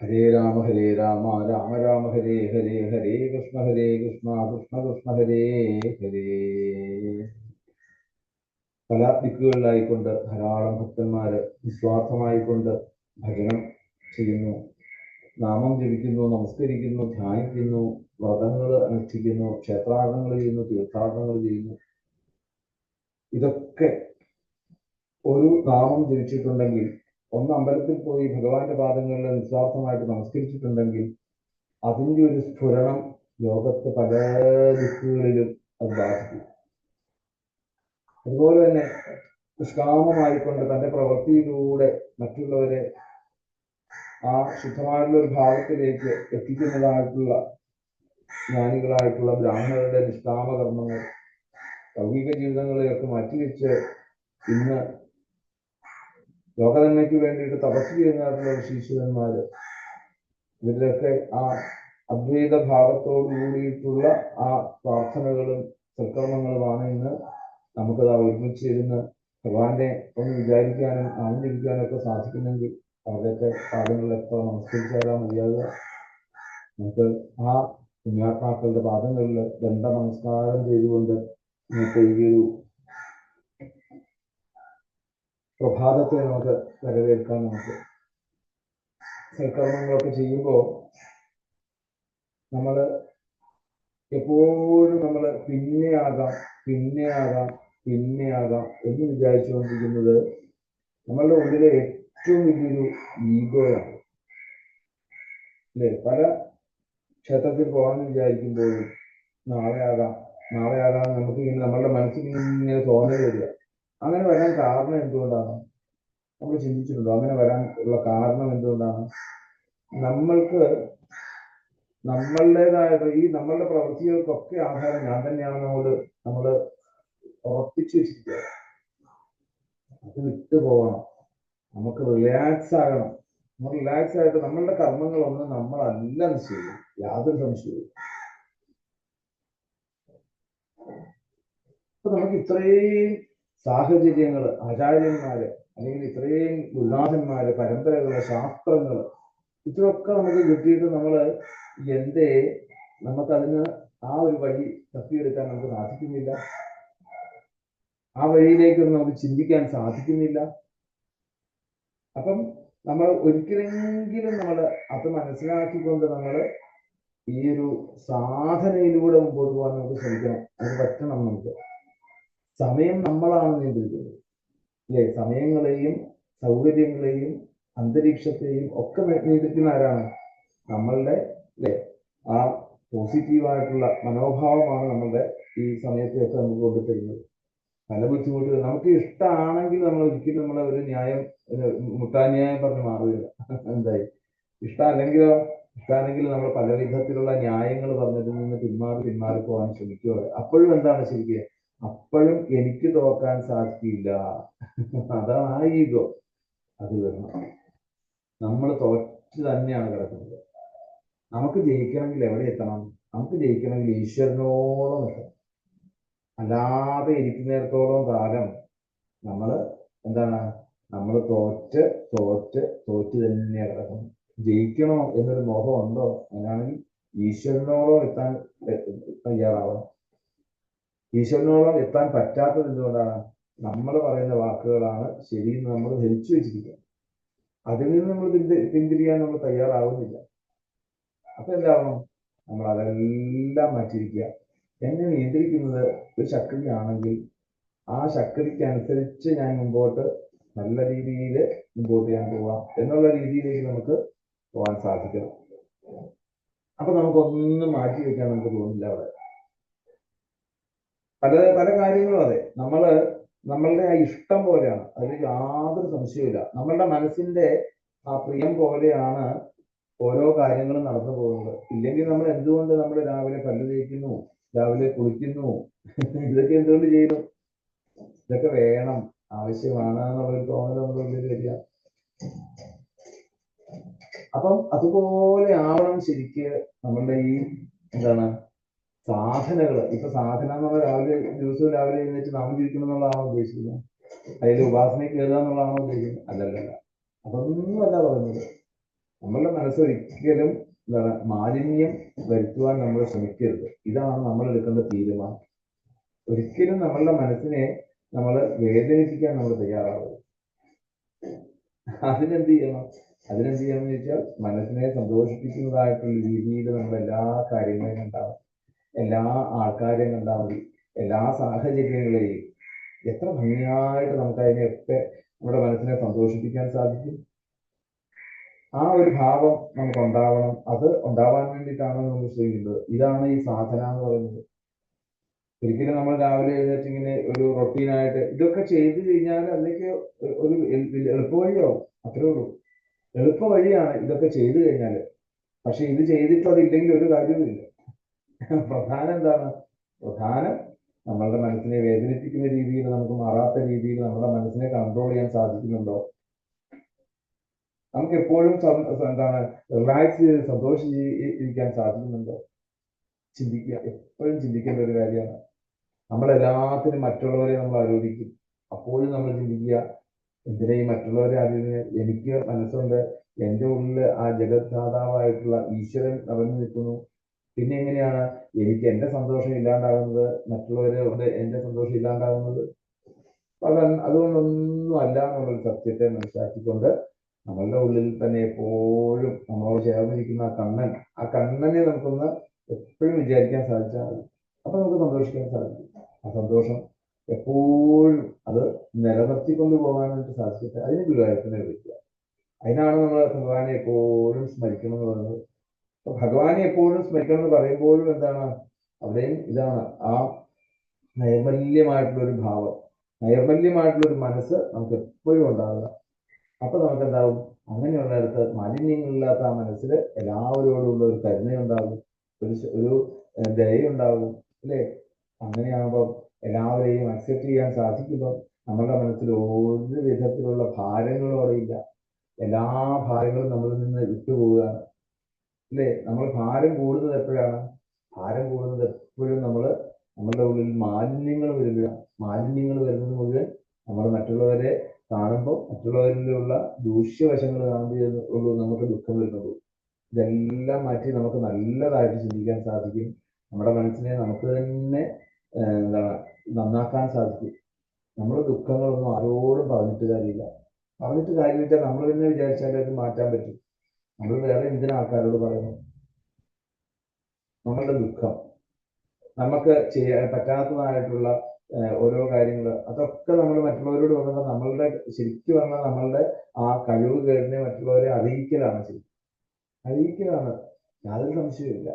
ഹരേ രാമ ഹരേ രാമ രാമ രാമ ഹരേ ഹരേ ഹരേ കൃഷ്ണ ഹരേ കൃഷ്ണ കൃഷ്ണ കൃഷ്ണ ഹരേ ഹരേ. പല ദിക്കുകളിലായിക്കൊണ്ട് ധാരാളം ഭക്തന്മാര് നിസ്വാർത്ഥമായിക്കൊണ്ട് ഭജനം ചെയ്യുന്നു. നാമം ജപിക്കുന്നു നമസ്കരിക്കുന്നു ധ്യാനിക്കുന്നു വ്രതങ്ങൾ അനുഷ്ഠിക്കുന്നു ക്ഷേത്രാടനങ്ങൾ ചെയ്യുന്നു തീർത്ഥാടനങ്ങൾ ചെയ്യുന്നു. ഇതൊക്കെ ഒരു നാമം ജപിച്ചിട്ടുണ്ടെങ്കിൽ ഒന്ന് അമ്പലത്തിൽ പോയി ഭഗവാന്റെ പാദങ്ങളിൽ നിസ്വാർത്ഥമായിട്ട് നമസ്കരിച്ചിട്ടുണ്ടെങ്കിൽ അതിന്റെ ഒരു സ്ഫുരണം ലോകത്ത് പല ദിക്കുകളിലും അത് ബാധിക്കും. അതുപോലെ തന്നെ നിഷ്കാമമായിക്കൊണ്ട് തന്റെ പ്രവൃത്തിയിലൂടെ മറ്റുള്ളവരെ ആ ശുദ്ധമായിട്ടുള്ള ഒരു ഭാവത്തിലേക്ക് എത്തിക്കുന്നതായിട്ടുള്ള ജ്ഞാനികളായിട്ടുള്ള ബ്രാഹ്മണരുടെ നിഷ്കാമ കർമ്മങ്ങൾ ലൗകിക ജീവിതങ്ങളെയൊക്കെ മാറ്റിവെച്ച് ഇന്ന് ലോകനന്മയ്ക്ക് വേണ്ടിയിട്ട് തപസ് ചെയ്യുന്നതായിട്ടുള്ള ശിശുവന്മാര് ഇവരിലൊക്കെ ആ അദ്വൈത ഭാവത്തോടു കൂടിയിട്ടുള്ള ആ പ്രാർത്ഥനകളും സൽക്കർമ്മങ്ങളുമാണ് ഇന്ന് നമുക്കത് ഒരുമിച്ച് ഇരുന്ന് ഭഗവാന്റെ ഒന്ന് വിചാരിക്കാനും ആനന്ദിക്കാനും ഒക്കെ സാധിക്കുന്നെങ്കിൽ അവരുടെയൊക്കെ പാദങ്ങളിലൊക്കെ നമസ്കരിച്ചാലാ മതിയാകുക നമുക്ക് ആ പുണ്യാത്മാക്കളുടെ പാദങ്ങളിൽ ദണ്ഡ നമസ്കാരം ചെയ്തുകൊണ്ട് നമുക്ക് ഈ ഒരു പ്രഭാതത്തെ നമുക്ക് വരവേൽക്കാം നമുക്ക്. സൽക്കർമ്മങ്ങളൊക്കെ ചെയ്യുമ്പോൾ നമ്മൾ എപ്പോഴും നമ്മൾ പിന്നെയാകാം പിന്നെയാകാം പിന്നെയാകാം എന്ന് വിചാരിച്ചുകൊണ്ടിരിക്കുന്നത് നമ്മളുടെ ഉള്ളിലെ ഏറ്റവും വലിയൊരു ഈഗോയാണ്. അല്ലേ? പല ക്ഷേത്രത്തിൽ പോകണമെന്ന് വിചാരിക്കുമ്പോഴും നാളെ ആകാം നാളെ ആകാം നമുക്ക് ഇങ്ങനെ നമ്മളുടെ മനസ്സിൽ ഇങ്ങനെ തോന്നൽ വരിക. അങ്ങനെ വരാൻ കാരണം എന്തുകൊണ്ടാണ്? നമ്മൾ ചിന്തിച്ചിട്ടുണ്ടോ? അങ്ങനെ വരാൻ ഉള്ള കാരണം എന്തുകൊണ്ടാണ്? നമ്മൾക്ക് നമ്മളുടേതായിട്ട് ഈ നമ്മളുടെ പ്രവൃത്തികൾക്കൊക്കെ ആധാരം ഞാൻ തന്നെയാണ് നമ്മൾ നമ്മൾ ഉറപ്പിച്ചു വെച്ചിരിക്കുക. അത് വിട്ടു പോകണം. നമുക്ക് റിലാക്സ് ആകണം. നമ്മൾ റിലാക്സ് ആയിട്ട് നമ്മളുടെ കർമ്മങ്ങളൊന്നും നമ്മളല്ല നിശ്ചയിക്കും യാതൊരു സംശയവും അപ്പൊ നമുക്ക് ഇത്രയും സാഹചര്യങ്ങൾ ആചാര്യന്മാര് അല്ലെങ്കിൽ ഇത്രയും ഉല്ലാസന്മാര് പരമ്പരകൾ ശാസ്ത്രങ്ങൾ ഇതൊക്കെ നമുക്ക് കിട്ടിയിട്ട് നമ്മൾ എന്തേ നമുക്കതിന് ആ ഒരു വഴി തപ്പിയെടുക്കാൻ നമുക്ക് സാധിക്കുന്നില്ല. ആ വഴിയിലേക്കൊന്നും നമുക്ക് ചിന്തിക്കാൻ സാധിക്കുന്നില്ല. അപ്പം നമ്മൾ ഒരിക്കലെങ്കിലും നമ്മൾ അത് മനസ്സിലാക്കിക്കൊണ്ട് നമ്മൾ ഈ ഒരു സാധനയിലൂടെ മുമ്പോട്ട് പോകാൻ നമുക്ക് ശ്രമിക്കണം. അത് പറ്റണം നമുക്ക്. സമയം നമ്മളാണ് നിയന്ത്രിക്കുന്നത്. അല്ലേ? സമയങ്ങളെയും സൗകര്യങ്ങളെയും അന്തരീക്ഷത്തെയും ഒക്കെ നിയന്ത്രിക്കുന്ന ആരാണ്? നമ്മളുടെ അല്ലേ? ആ പോസിറ്റീവായിട്ടുള്ള മനോഭാവമാണ് നമ്മളുടെ ഈ സമയത്തെയൊക്കെ നമുക്ക് കൊണ്ടുതരുന്നത് പല ബുദ്ധിമുട്ടുകൾ നമുക്ക് ഇഷ്ടമാണെങ്കിൽ നമ്മൾ ഒരിക്കലും നമ്മളെ ഒരു ന്യായം മുട്ടാന്യായം പറഞ്ഞ് മാറുകയില്ല. എന്തായി? ഇഷ്ടമല്ലെങ്കിലോ? ഇഷ്ടമാണെങ്കിൽ നമ്മൾ പല വിധത്തിലുള്ള ന്യായങ്ങൾ പറഞ്ഞതിൽ നിന്ന് പിന്മാറി പിന്മാറി പോകാൻ ശ്രമിക്കുക അപ്പോഴും എന്താണ് ശരിക്കും? അപ്പോഴും എനിക്ക് തോക്കാൻ സാധിക്കില്ല. അതാണ് ആ ഈഗോ. അത് വരണം. നമ്മൾ തോറ്റ് തന്നെയാണ് കിടക്കുന്നത്. നമുക്ക് ജയിക്കണമെങ്കിൽ എവിടെ എത്തണം? നമുക്ക് ജയിക്കണമെങ്കിൽ ഈശ്വരനോളം എത്തണം. അല്ലാതെ ഇരിക്കുന്നിടത്തോളം കാലം നമ്മൾ എന്താണ്? നമ്മൾ തോറ്റ് തോറ്റ് തോറ്റ് തന്നെ കിടക്കണം ജയിക്കണോ എന്നൊരു മോഹം ഉണ്ടോ? അങ്ങനെയാണെങ്കിൽ ഈശ്വരനോളം എത്താൻ തയ്യാറാവണം. ഈശ്വരനോളം എത്താൻ പറ്റാത്തത് എന്തുകൊണ്ടാണ് നമ്മൾ പറയുന്ന വാക്കുകളാണ് ശരിയെന്ന് നമ്മൾ ധരിച്ചു വെച്ചിരിക്കുക. അതിൽ നിന്ന് നമ്മൾ പിന്തിരിയാൻ നമ്മൾ തയ്യാറാവുന്നില്ല. അപ്പൊ എന്താവണം നമ്മൾ അതെല്ലാം മാറ്റിയിരിക്കുക. എന്നെ നിയന്ത്രിക്കുന്നത് ഒരു ശക്തിയാണെങ്കിൽ ആ ശക്തിക്ക് അനുസരിച്ച് ഞാൻ മുമ്പോട്ട് നല്ല രീതിയിൽ മുമ്പോട്ട് ഞാൻ പോവാം എന്നുള്ള രീതിയിലേക്ക് നമുക്ക് പോകാൻ സാധിക്കണം. അപ്പൊ നമുക്കൊന്നും മാറ്റി വെക്കാൻ നമുക്ക് തോന്നില്ല അവിടെ. പല പല കാര്യങ്ങളും അതെ. നമ്മൾ നമ്മളുടെ ആ ഇഷ്ടം പോലെയാണ്. അതിൽ യാതൊരു സംശയമില്ല നമ്മളുടെ മനസ്സിന്റെ ആ പ്രിയം പോലെയാണ് ഓരോ കാര്യങ്ങളും നടന്നു പോകുന്നത്. ഇല്ലെങ്കിൽ നമ്മൾ എന്തുകൊണ്ട് നമ്മൾ രാവിലെ പല്ല് തേക്കുന്നു? രാവിലെ കുളിക്കുന്നു? ഇതൊക്കെ എന്തുകൊണ്ട് ചെയ്യുന്നു ഇതൊക്കെ വേണം. ആവശ്യമാണ് എന്നുള്ളൊരു തോന്നൽ നമ്മുടെ ഉള്ളിൽ വരിക. അപ്പം അതുപോലെ ആവണം ശരിക്ക് നമ്മളുടെ ഈ എന്താണ് സാധനകൾ ഇപ്പൊ സാധന എന്നുള്ള രാവിലെ ദിവസവും രാവിലെ എഴുന്നേറ്റ് നാമം ജീവിക്കണം എന്നുള്ളതാണോ ഉദ്ദേശിക്കുന്നത്? അതിൽ ഉപാസനയ്ക്ക് കയറുക എന്നുള്ളതാണോ ഉദ്ദേശിക്കുന്നത്? അല്ലല്ലല്ല അതൊന്നും അല്ല പറഞ്ഞത്. നമ്മളുടെ മനസ്സ് ഒരിക്കലും എന്താണ് മാലിന്യം വരുത്തുവാൻ നമ്മൾ ശ്രമിക്കരുത്. ഇതാണ് നമ്മൾ എടുക്കേണ്ട തീരുമാനം. ഒരിക്കലും നമ്മളുടെ മനസ്സിനെ നമ്മൾ വേദനിപ്പിക്കാൻ നമ്മൾ തയ്യാറാവരുത്. അതിനെന്ത് ചെയ്യണം? അതിനെന്ത് ചെയ്യണം എന്ന് ചോദിച്ചാൽ മനസ്സിനെ സന്തോഷിപ്പിക്കുന്നതായിട്ടുള്ള രീതിയിൽ നമ്മൾ എല്ലാ കാര്യങ്ങളും മതി എല്ലാ ആൾക്കാരെയും കണ്ടാൽ മതി എല്ലാ സാഹചര്യങ്ങളെയും എത്ര ഭംഗിയായിട്ട് നമുക്ക് അതിനെയൊക്കെ നമ്മുടെ മനസ്സിനെ സന്തോഷിപ്പിക്കാൻ സാധിക്കും. ആ ഒരു ഭാവം നമുക്ക് ഉണ്ടാവണം അത് ഉണ്ടാവാൻ വേണ്ടിയിട്ടാണ് നമ്മൾ ശ്രമിക്കുന്നത്. ഇതാണ് ഈ സാധന എന്ന് പറയുന്നത്. ഒരിക്കലും നമ്മൾ രാവിലെ എഴുന്നേറ്റ് ഇങ്ങനെ ഒരു റൊട്ടീനായിട്ട് ഇതൊക്കെ ചെയ്തു കഴിഞ്ഞാൽ അതിലേക്ക് ഒരു എളുപ്പവഴിയാവും. അത്രേ ഉള്ളൂ. എളുപ്പ വഴിയാണ് ഇതൊക്കെ ചെയ്തു കഴിഞ്ഞാൽ. പക്ഷെ ഇത് ചെയ്തിട്ട് അതില്ലെങ്കിൽ ഒരു കാര്യവുമില്ല. പ്രധാനം എന്താണ്? പ്രധാനം നമ്മളുടെ മനസ്സിനെ വേദനിപ്പിക്കുന്ന രീതിയിൽ നമുക്ക് മാറാത്ത രീതിയിൽ നമ്മുടെ മനസ്സിനെ കൺട്രോൾ ചെയ്യാൻ സാധിക്കുന്നുണ്ടോ? നമുക്ക് എപ്പോഴും എന്താണ് റിലാക്സ് ചെയ്ത് സന്തോഷിച്ച് ഇരിക്കാൻ സാധിക്കുന്നുണ്ടോ? ചിന്തിക്കുക. എപ്പോഴും ചിന്തിക്കേണ്ട ഒരു കാര്യമാണ്. നമ്മളെല്ലാത്തിനും മറ്റുള്ളവരെ നമ്മൾ ആരോപിക്കും. അപ്പോഴും നമ്മൾ ചിന്തിക്കുക എന്തിനാ ഈ മറ്റുള്ളവരെ ആരോപിക്കുന്നത്? എനിക്ക് മനസ്സുണ്ട്. എന്റെ ഉള്ളിൽ ആ ജഗദ്ധാതാവായിട്ടുള്ള ഈശ്വരൻ നിറഞ്ഞു നിൽക്കുന്നു. പിന്നെ എങ്ങനെയാണ്? എനിക്ക് എന്റെ സന്തോഷം ഇല്ലാണ്ടാകുന്നത് മറ്റുള്ളവരെ എന്റെ സന്തോഷം ഇല്ലാണ്ടാകുന്നത് അത് അതുകൊണ്ടൊന്നും അല്ല എന്നുള്ളൊരു സത്യത്തെ മനസ്സിലാക്കിക്കൊണ്ട് നമ്മളുടെ ഉള്ളിൽ തന്നെ എപ്പോഴും നമ്മളോട് ചേർന്നിരിക്കുന്ന ആ കണ്ണൻ ആ കണ്ണനെ നമുക്കൊന്ന് എപ്പോഴും വിചാരിക്കാൻ സാധിച്ചാൽ മതി. അപ്പൊ നമുക്ക് സന്തോഷിക്കാൻ സാധിക്കും. ആ സന്തോഷം എപ്പോഴും അത് നിലനിർത്തിക്കൊണ്ട് പോകാനായിട്ട് സാധിക്കട്ടെ. അതിന് ഗുരുവായൂരത്തിനെ വിളിക്കുക. അതിനാണ് നമ്മൾ ഭഗവാനെ എപ്പോഴും സ്മരിക്കണം എന്ന് പറയുന്നത്. ഭഗവാനെ എപ്പോഴും സ്മരിക്കണം എന്ന് പറയുമ്പോഴും എന്താണ്? അവിടെയും ഇതാണ് ആ നൈർമല്യമായിട്ടുള്ള ഒരു ഭാവം. നൈർമല്യമായിട്ടുള്ള ഒരു മനസ്സ് നമുക്ക് എപ്പോഴും ഉണ്ടാവുക. അപ്പൊ നമുക്ക് എന്താവും അങ്ങനെയുള്ളിടത്ത് മാലിന്യങ്ങളില്ലാത്ത ആ മനസ്സിൽ എല്ലാവരോടുള്ള ഒരു കരുണയുണ്ടാകും ഒരു ഒരു ദയുണ്ടാകും അല്ലേ? അങ്ങനെയാകുമ്പോൾ എല്ലാവരെയും അക്സെപ്റ്റ് ചെയ്യാൻ സാധിക്കുമ്പോൾ നമ്മുടെ മനസ്സിൽ ഒരു വിധത്തിലുള്ള ഭാരങ്ങളും ഇല്ല. എല്ലാ ഭാരങ്ങളും നമ്മളിൽ നിന്ന് വിട്ടുപോവുകയാണ്. അല്ലേ? നമ്മൾ ഭാരം കൂടുന്നത് എപ്പോഴാണ്? ഭാരം കൂടുന്നത് എപ്പോഴും നമ്മൾ നമ്മളുടെ ഉള്ളിൽ മാലിന്യങ്ങൾ വരുമ്പോഴാണ് മാലിന്യങ്ങൾ വരുന്നത് മുഴുവൻ നമ്മൾ മറ്റുള്ളവരെ കാണുമ്പോൾ മറ്റുള്ളവരിലുള്ള ദൂഷ്യവശങ്ങൾ കാണുമ്പോൾ നമുക്ക് ദുഃഖം വരുന്നത്. ഇതെല്ലാം മാറ്റി നമുക്ക് നല്ലതായിട്ട് ചിന്തിക്കാൻ സാധിക്കും. നമ്മുടെ മനസ്സിനെ നമുക്ക് തന്നെ എന്താണ് നന്നാക്കാൻ സാധിക്കും. നമ്മുടെ ദുഃഖങ്ങളൊന്നും ആരോടും പറഞ്ഞിട്ട് കാര്യമില്ല. പറഞ്ഞിട്ട് കാര്യമില്ല നമ്മൾ തന്നെ വിചാരിച്ചാലേ അത് മാറ്റാൻ പറ്റും. നമ്മൾ വേറെ എന്തിനാ ആൾക്കാരോട് പറയുന്നു നമ്മളുടെ ദുഃഖം. നമുക്ക് ചെയ്യാൻ പറ്റാത്തതായിട്ടുള്ള ഓരോ കാര്യങ്ങൾ അതൊക്കെ നമ്മൾ മറ്റുള്ളവരോട് പറഞ്ഞാൽ നമ്മളുടെ ശരിക്കും പറഞ്ഞാൽ നമ്മളുടെ ആ കഴിവ് കേടിനെ മറ്റുള്ളവരെ അറിയിക്കലാണ് ശരി. അറിയിക്കലാണ്. യാതൊരു സംശയമില്ല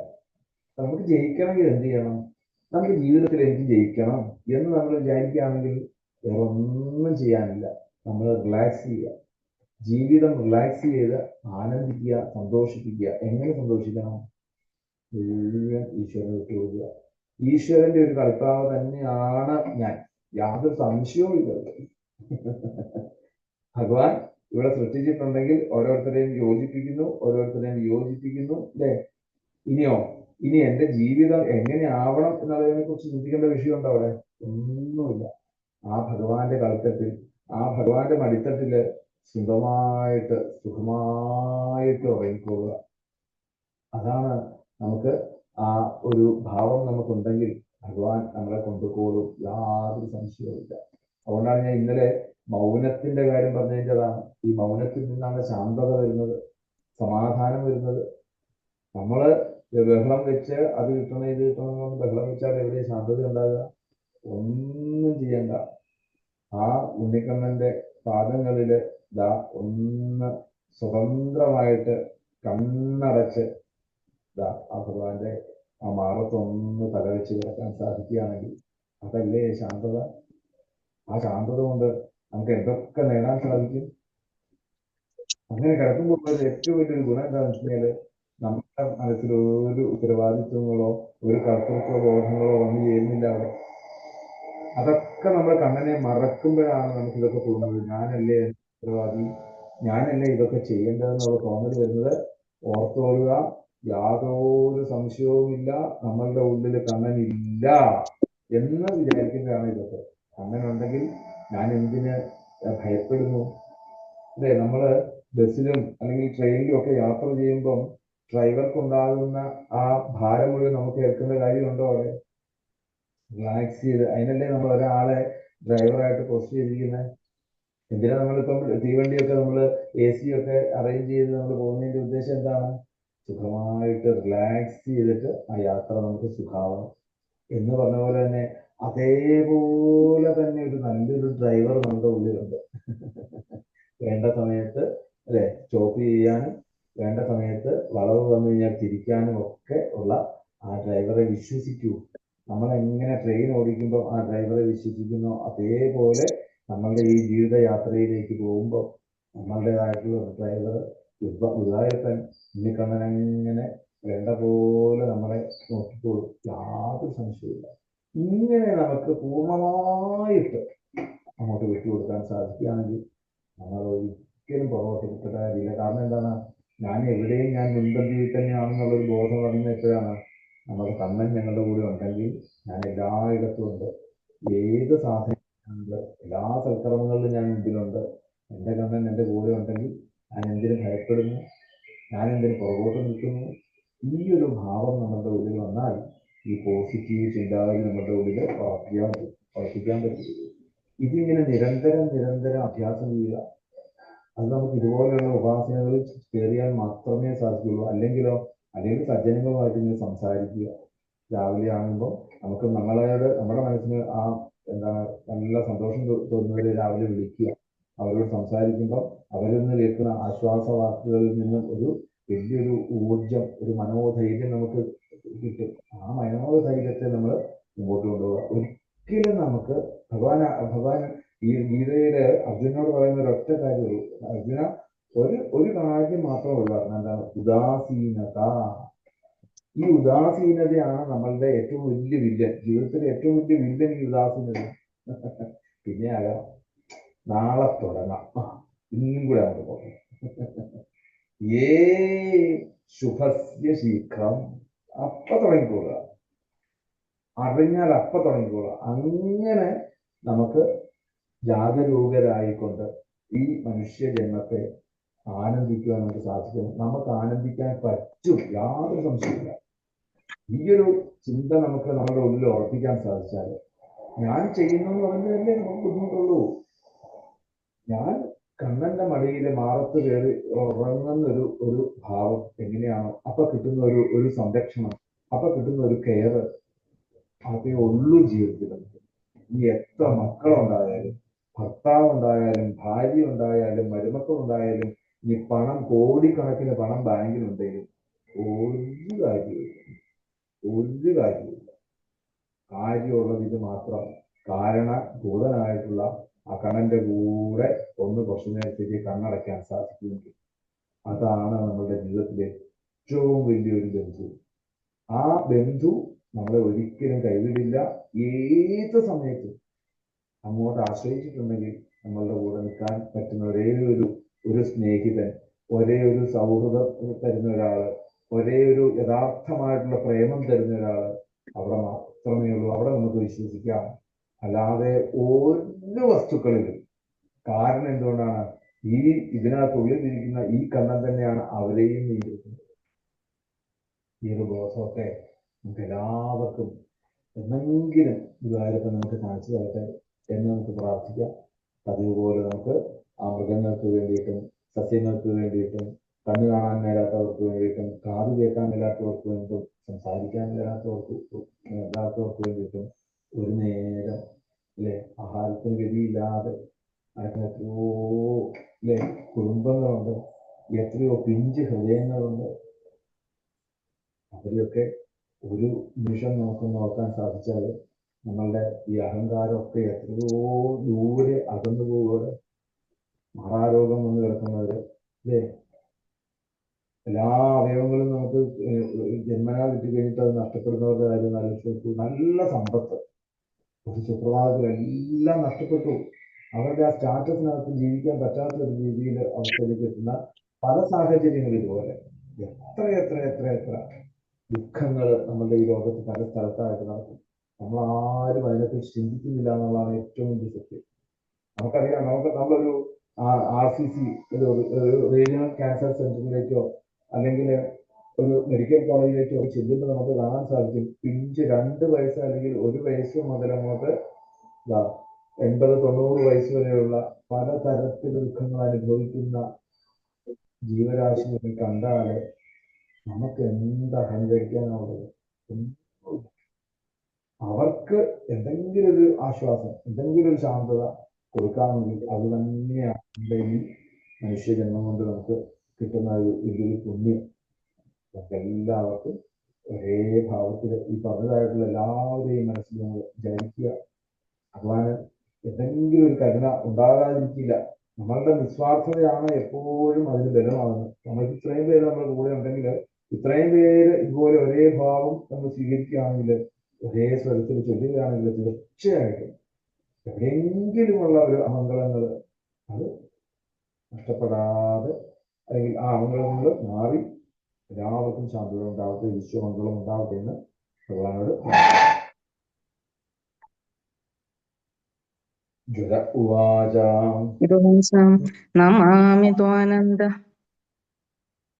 നമുക്ക് ജയിക്കണമെങ്കിൽ എന്ത് ചെയ്യണം? നമുക്ക് ജീവിതത്തിൽ എനിക്ക് ജയിക്കണം എന്ന് നമ്മൾ വിചാരിക്കുകയാണെങ്കിൽ വേറെ ഒന്നും ചെയ്യാനില്ല. നമ്മൾ റിലാക്സ് ചെയ്യുക. ജീവിതം റിലാക്സ് ചെയ്ത് ആനന്ദിക്കുക സന്തോഷിപ്പിക്കുക. എങ്ങനെ സന്തോഷിക്കണം? മുഴുവൻ ഈശ്വരനെ വിട്ടു കൊടുക്കുക. ഈശ്വരന്റെ ഒരു കർത്താവ് തന്നെയാണ് ഞാൻ. യാതൊരു സംശയവും ഇല്ല. ഭഗവാൻ ഇവിടെ സൃഷ്ടിച്ചിട്ടുണ്ടെങ്കിൽ ഓരോരുത്തരെയും യോജിപ്പിക്കുന്നു ഓരോരുത്തരെയും യോജിപ്പിക്കുന്നു അല്ലേ? ഇനിയോ? ഇനി എന്റെ ജീവിതം എങ്ങനെ ആവണം എന്നുള്ളതിനെ കുറിച്ച് ചിന്തിക്കേണ്ട വിഷയമുണ്ടോ അവിടെ? ഒന്നുമില്ല. ആ ഭഗവാന്റെ കളിത്തട്ടിൽ ആ ഭഗവാന്റെ മടിത്തട്ടിൽ സുഖമായിട്ട് സുഖമായിട്ട് ഉറങ്ങിക്കൊള്ളുക അതാണ് നമുക്ക് ആ ഒരു ഭാവം നമുക്കുണ്ടെങ്കിൽ ഭഗവാൻ നമ്മളെ കൊണ്ടുപോകും യാതൊരു സംശയവുമില്ല അതുകൊണ്ടാണ് ഞാൻ ഇന്നലെ മൗനത്തിന്റെ കാര്യം പറഞ്ഞതിന്റെതാണ് ഈ മൗനത്തിൽ നിന്നാണ് ശാന്തത വരുന്നത് സമാധാനം വരുന്നത്. നമ്മൾ ബഹളം വെച്ച് അത് കിട്ടണം ഇത് കിട്ടണം ബഹളം വെച്ചാൽ എവിടെ ശാന്തത ഉണ്ടാകുക. ഒന്നും ചെയ്യണ്ട. ആ ഉണ്ണിക്കണ്ണന്റെ പാദങ്ങളിൽ ദാ ഒന്ന് സ്വതന്ത്രമായിട്ട് കണ്ണടച്ച് ദാ ആ ഭഗവാന്റെ ആ മാറത്തൊന്ന് തലവെച്ച് കിടക്കാൻ സാധിക്കുകയാണെങ്കിൽ അതല്ലേ ശാന്തത? ആ ശാന്തത കൊണ്ട് നമുക്ക് എന്തൊക്കെ നേടാൻ സാധിക്കും? അങ്ങനെ കിടക്കുമ്പോൾ ഏറ്റവും വലിയൊരു ഗുണം എന്താണെന്ന് വെച്ച് കഴിഞ്ഞാൽ നമ്മുടെ മനസ്സിൽ ഒരു ഉത്തരവാദിത്വങ്ങളോ ഒരു കർത്തൃത്വ ബോധങ്ങളോ ഒന്നും ചേരുന്നില്ല അവിടെ. അതൊക്കെ നമ്മൾ കണ്ണനെ മറക്കുമ്പോഴാണ് നമുക്ക് ഇതൊക്കെ തോന്നുന്നത്. ഞാനല്ലേ ഉത്തരവാദി? ഞാനല്ലേ ഇതൊക്കെ ചെയ്യേണ്ടതെന്നുള്ള തോന്നൽ വരുന്നത് ഓർത്തോളുക യാതൊരു സംശയവുമില്ല നമ്മളുടെ ഉള്ളിൽ കണ്ണനില്ല എന്ന് വിചാരിക്കുമ്പോഴാണ് ഇതൊക്കെ. കണ്ണനുണ്ടെങ്കിൽ ഞാൻ എന്തിന് ഭയപ്പെടുന്നു? അതെ നമ്മൾ ബസ്സിലും അല്ലെങ്കിൽ ട്രെയിനിലും ഒക്കെ യാത്ര ചെയ്യുമ്പം ഡ്രൈവർക്ക് ഉണ്ടാകുന്ന ആ ഭാരം മുഴുവൻ നമുക്ക് ഏൽക്കേണ്ട കാര്യമുണ്ടോ അവിടെ? റിലാക്സ് ചെയ്ത് അതിനല്ലേ നമ്മൾ ഒരാളെ ഡ്രൈവറായിട്ട് പോസ്റ്റ് ചെയ്തിരിക്കുന്നത് എന്തിനാ നമ്മളിപ്പം തീവണ്ടിയൊക്കെ നമ്മൾ എ സി ഒക്കെ അറേഞ്ച് ചെയ്ത് നമ്മൾ പോകുന്നതിന്റെ ഉദ്ദേശം എന്താണ്? സുഖമായിട്ട് റിലാക്സ് ചെയ്തിട്ട് ആ യാത്ര നമുക്ക് സുഖാവണം. എന്ന് പറഞ്ഞ പോലെ തന്നെ അതേപോലെ തന്നെ ഒരു നല്ലൊരു ഡ്രൈവർ നമ്മുടെ ഉള്ളിലുണ്ട്. വേണ്ട സമയത്ത് അല്ലെ? സ്റ്റോപ്പ് ചെയ്യാനും വേണ്ട സമയത്ത് വളവ് വന്നു കഴിഞ്ഞാൽ തിരിക്കാനും ഒക്കെ ഉള്ള ആ ഡ്രൈവറെ വിശ്വസിക്കൂ. നമ്മൾ എങ്ങനെ ട്രെയിൻ ഓടിക്കുമ്പോൾ ആ ഡ്രൈവറെ വിശ്വസിക്കുന്നോ അതേപോലെ നമ്മളുടെ ഈ ജീവിത യാത്രയിലേക്ക് പോകുമ്പോൾ നമ്മളുടേതായിട്ടുള്ള ഡ്രൈവർ ഉദാഹരത്തൻ ഉണ്ണിക്കണ്ണൻ വേണ്ട പോലെ നമ്മളെ നോക്കിക്കോളും. യാതൊരു സംശയമില്ല ഇങ്ങനെ നമുക്ക് പൂർണമായിട്ട് അങ്ങോട്ട് വിട്ടുകൊടുക്കാൻ സാധിക്കുകയാണെങ്കിൽ നമ്മൾ ഒരിക്കലും പുറകോട്ട് കിട്ടേണ്ട കാരണം എന്താണ്? ഞാൻ എവിടെയും ഞാൻ മുൻപന്തിയിൽ തന്നെയാണെന്നുള്ളൊരു ബോധം വന്നപ്പോഴാണ് നമ്മുടെ കണ്ണൻ ഞങ്ങളുടെ കൂടെ ഉണ്ടെങ്കിൽ ഞാൻ എല്ലായിടത്തും ഉണ്ട്. ഏത് സാധനങ്ങളുണ്ട് എല്ലാ സൽക്കർമ്മങ്ങളിലും ഞാൻ മുമ്പിലുണ്ട് എന്റെ കണ്ണൻ എന്റെ കൂടെ ഉണ്ടെങ്കിൽ ഞാൻ എന്തിനു ഭയപ്പെടുന്നു ഞാൻ എന്തിനു പുറകോട്ട് നിൽക്കുന്നു? ഈ ഒരു ഭാവം നമ്മളുടെ ഉള്ളിൽ വന്നാൽ ഈ പോസിറ്റീവ് ചിന്താഗതി നമ്മുടെ ഉള്ളിൽ പ്രവർത്തിക്കാൻ പ്രവർത്തിക്കാൻ പറ്റും. ഇതിങ്ങനെ നിരന്തരം നിരന്തരം അഭ്യാസം ചെയ്യുക. അത് നമുക്ക് ഇതുപോലെയുള്ള ഉപാസനകളിൽ കയറിയാൽ മാത്രമേ സാധിക്കുള്ളൂ അല്ലെങ്കിലോ അല്ലെങ്കിൽ സജ്ജനങ്ങളുമായിട്ട് ഇങ്ങനെ സംസാരിക്കുക. രാവിലെ ആകുമ്പോൾ നമുക്ക് നമ്മളോട് നമ്മുടെ മനസ്സിന് ആ എന്താ നല്ല സന്തോഷം തോന്നുന്നവരെ രാവിലെ വിളിക്കുക. അവരോട് സംസാരിക്കുമ്പോൾ അവരിൽ നിന്ന് കേൾക്കുന്ന ആശ്വാസ വാക്കുകളിൽ നിന്നും ഒരു വലിയൊരു ഊർജം ഒരു മനോധൈര്യം നമുക്ക് കിട്ടും. ആ മനോധൈര്യത്തെ നമ്മൾ മുമ്പോട്ട് കൊണ്ടുപോകുക ഒരിക്കലും നമുക്ക് ഭഗവാൻ ഭഗവാൻ ഈ ഗീതയുടെ അർജുനോട് പറയുന്ന ഒരൊറ്റ കാര്യമുള്ളൂ. അർജുന ഒരു ഒരു കാര്യം മാത്രം ഒഴിവാക്കണം എന്താണ് ഉദാസീനത. ഈ ഉദാസീനതയാണ് നമ്മളുടെ ഏറ്റവും വലിയ വില്ലൻ. ജീവിതത്തിലെ ഏറ്റവും വലിയ വില്ലൻ ഈ ഉദാസീനത. പിന്നെ ആകാം നാളെ തുടങ്ങാം. ഇന്നും കൂടെ അങ്ങോട്ട് പോകാം. ഏ ശുഭസ്യ ശീഘ്രം. അപ്പ തുടങ്ങിക്കോളുക. അറിഞ്ഞാൽ അപ്പ തുടങ്ങിക്കോളുക. അങ്ങനെ നമുക്ക് ജാഗരൂകരായിക്കൊണ്ട് ഈ മനുഷ്യ ജന്മത്തെ ആനന്ദിക്കുവാൻ നമുക്ക് സാധിക്കും. നമുക്ക് ആനന്ദിക്കാൻ പറ്റും. യാതൊരു സംശയമില്ല ഈ ഒരു ചിന്ത നമുക്ക് നമ്മുടെ ഉള്ളിൽ ഉറപ്പിക്കാൻ സാധിച്ചാൽ ഞാൻ ചെയ്യുന്നു എന്ന് പറഞ്ഞതല്ലേ നമുക്ക് ബുദ്ധിമുട്ടുള്ളൂ. ഞാൻ കണ്ണന്റെ മടിയിൽ മാറത്ത് കയറി ഉറങ്ങുന്ന ഒരു ഭാവം എങ്ങനെയാണോ അപ്പൊ കിട്ടുന്ന ഒരു ഒരു സംരക്ഷണം അപ്പൊ കിട്ടുന്ന ഒരു കെയർ അതേ ഉള്ളൂ ജീവിതത്തിൽ. ഈ എത്ര മക്കളുണ്ടായാലും ഭർത്താവ് ഉണ്ടായാലും ഭാര്യ ഉണ്ടായാലും മരുമക്കൾ ഇനി പണം കോടിക്കണക്കിന് പണം ബാങ്കിലുണ്ടെങ്കിലും ഒരു കാര്യമില്ല ഒരു കാര്യമില്ല കാര്യമുള്ളത് ഇത് മാത്രം. കാരണ ഭൂതനായിട്ടുള്ള ആ കണ്ണന്റെ കൂടെ ഒന്ന് കുറച്ചു നേരത്തേക്ക് കണ്ണടയ്ക്കാൻ സാധിക്കുമെങ്കിൽ അതാണ് നമ്മുടെ ജീവിതത്തിലെ ഏറ്റവും വലിയൊരു ബന്ധു. ആ ബന്ധു നമ്മളെ ഒരിക്കലും കൈവിടില്ല. ഏത് സമയത്തും അങ്ങോട്ട് ആശ്രയിച്ചിട്ടുണ്ടെങ്കിൽ നമ്മളുടെ കൂടെ നിൽക്കാൻ പറ്റുന്ന ഒരേ ഒരു ഒരു സ്നേഹിതൻ ഒരേ ഒരു സൗഹൃദം തരുന്ന ഒരാൾ ഒരേ ഒരു യഥാർത്ഥമായിട്ടുള്ള പ്രേമം തരുന്ന ഒരാൾ അവിടെ മാത്രമേ ഉള്ളൂ. അവിടെ നമുക്ക് വിശ്വസിക്കാം. അല്ലാതെ ഓരോ വസ്തുക്കളിലും കാരണം എന്തുകൊണ്ടാണ്? ഈ ഇതിനകത്ത് ഉള്ളിലിരിക്കുന്ന ഈ കണ്ണൻ തന്നെയാണ് അവരെയും നിയന്ത്രിക്കുന്നത്. ഈ ഒരു ബോധമൊക്കെ നമുക്ക് എല്ലാവർക്കും എന്നെങ്കിലും ഗുരുവായൂരപ്പൻ നമുക്ക് കാണിച്ചു തരട്ടെ എന്ന് നമുക്ക് പ്രാർത്ഥിക്കാം. പതിവ് പോലെ നമുക്ക് ആ മൃഗങ്ങൾക്ക് വേണ്ടിയിട്ടും സസ്യങ്ങൾക്ക് വേണ്ടിയിട്ടും കണ്ണു കാണാൻ മേലാത്തവർക്ക് വേണ്ടിയിട്ടും കാത് കേൾക്കാൻ മേലാത്തവർക്ക് വേണ്ടിയിട്ടും സംസാരിക്കാൻ മേലാത്തവർക്ക് മേലാത്തവർക്ക് വേണ്ടിയിട്ടും ഒരു നേരം അല്ലെ ആഹാരത്തിന് ഗതിയില്ലാതെ നടക്കുന്ന എത്രയോ അല്ലെ കുടുംബങ്ങളുണ്ട് എത്രയോ പിഞ്ച് ഹൃദയങ്ങളുണ്ട്. അവരെയൊക്കെ ഒരു നിമിഷം നമുക്ക് നോക്കാൻ സാധിച്ചാൽ നമ്മളുടെ ഈ അഹങ്കാരമൊക്കെ എത്രയോ ദൂരെ അകന്നു പോവുകയാണ് മാറാരോഗം വന്ന് കിടക്കുന്നവര് അല്ലേ? എല്ലാ അവയവങ്ങളും നമുക്ക് ജന്മനാ കിട്ടി കഴിഞ്ഞിട്ട് അത് നഷ്ടപ്പെടുന്നവരുടെ കാര്യം ആലോചിച്ചു നല്ല സമ്പത്ത്. ഒരു സുപ്രഭാതത്തിൽ എല്ലാം നഷ്ടപ്പെട്ടു. അവരുടെ ആ സ്റ്റാറ്റസിനകത്ത് ജീവിക്കാൻ പറ്റാത്ത ഒരു രീതിയിൽ അവസ്ഥയിലേക്ക് എത്തുന്ന പല സാഹചര്യങ്ങളും ഇതുപോലെ. എത്ര എത്ര എത്ര എത്ര ദുഃഖങ്ങൾ നമ്മുടെ ഈ ലോകത്ത് പല സ്ഥലത്തായിട്ട് നടക്കും. നമ്മൾ ആരും അതിനെക്കുറിച്ച് ചിന്തിക്കുന്നില്ല എന്നുള്ളതാണ് ഏറ്റവും വലിയ സത്യം. നമുക്കറിയാം നമുക്ക് നമ്മളൊരു R C C regional cancer സെന്ററിലേക്കോ അല്ലെങ്കിൽ ഒരു മെഡിക്കൽ കോളേജിലേക്കോ ചെല്ലുമ്പോൾ നമുക്ക് കാണാൻ സാധിക്കും പിഞ്ച് രണ്ട് വയസ്സ് അല്ലെങ്കിൽ ഒരു വയസ്സ് മുതൽ അങ്ങോട്ട് എൺപത് തൊണ്ണൂറ് വയസ്സ് വരെയുള്ള പലതരത്തിൽ ദുഃഖങ്ങൾ അനുഭവിക്കുന്ന ജീവരാശികളെ കണ്ടാൽ നമുക്ക് എന്ത് അഹങ്കരിക്കാനുള്ളത്. അവർക്ക് എന്തെങ്കിലും ഒരു ആശ്വാസം എന്തെങ്കിലും ഒരു ശാന്തത കൊടുക്കാമെങ്കിൽ അത് തന്നെയാണ് മനുഷ്യജന്മം കൊണ്ട് നമുക്ക് കിട്ടുന്ന ഒരു വലിയൊരു പുണ്യം. എല്ലാവർക്കും ഒരേ ഭാവത്തിൽ ഈ പറഞ്ഞതായിട്ടുള്ള എല്ലാവരെയും മനസ്സിൽ നമ്മൾ ജനിക്കുക. ഭഗവാന് എന്തെങ്കിലും ഒരു കരുണ ഉണ്ടാകാതിരിക്കില്ല. നമ്മളുടെ നിസ്വാർത്ഥതയാണ് എപ്പോഴും അതിന് ബലമാകുന്നത് നമ്മൾക്ക് ഇത്രയും പേര് നമ്മുടെ കൂടെ ഉണ്ടെങ്കിൽ ഇത്രയും പേര് ഇതുപോലെ ഒരേ ഭാവം നമ്മൾ സ്വീകരിക്കുകയാണെങ്കിൽ ഒരേ സ്വരത്തിൽ ചൊല്ലുകയാണെങ്കിൽ തീർച്ചയായിട്ടും എവിടെയെങ്കിലുമുള്ള ഒരു അമംഗളങ്ങൾ അത് നഷ്ടപ്പെടാതെ അല്ലെങ്കിൽ ആ അമംഗളങ്ങൾ മാറി എല്ലാവർക്കും ശാന്തത ഉണ്ടാവട്ടെ വിശ്വമംഗളം ഉണ്ടാവട്ടെ എന്ന് ഭഗവാനോട് ജ്വര ഉവാച. നമാമി ത്വാനന്ദ.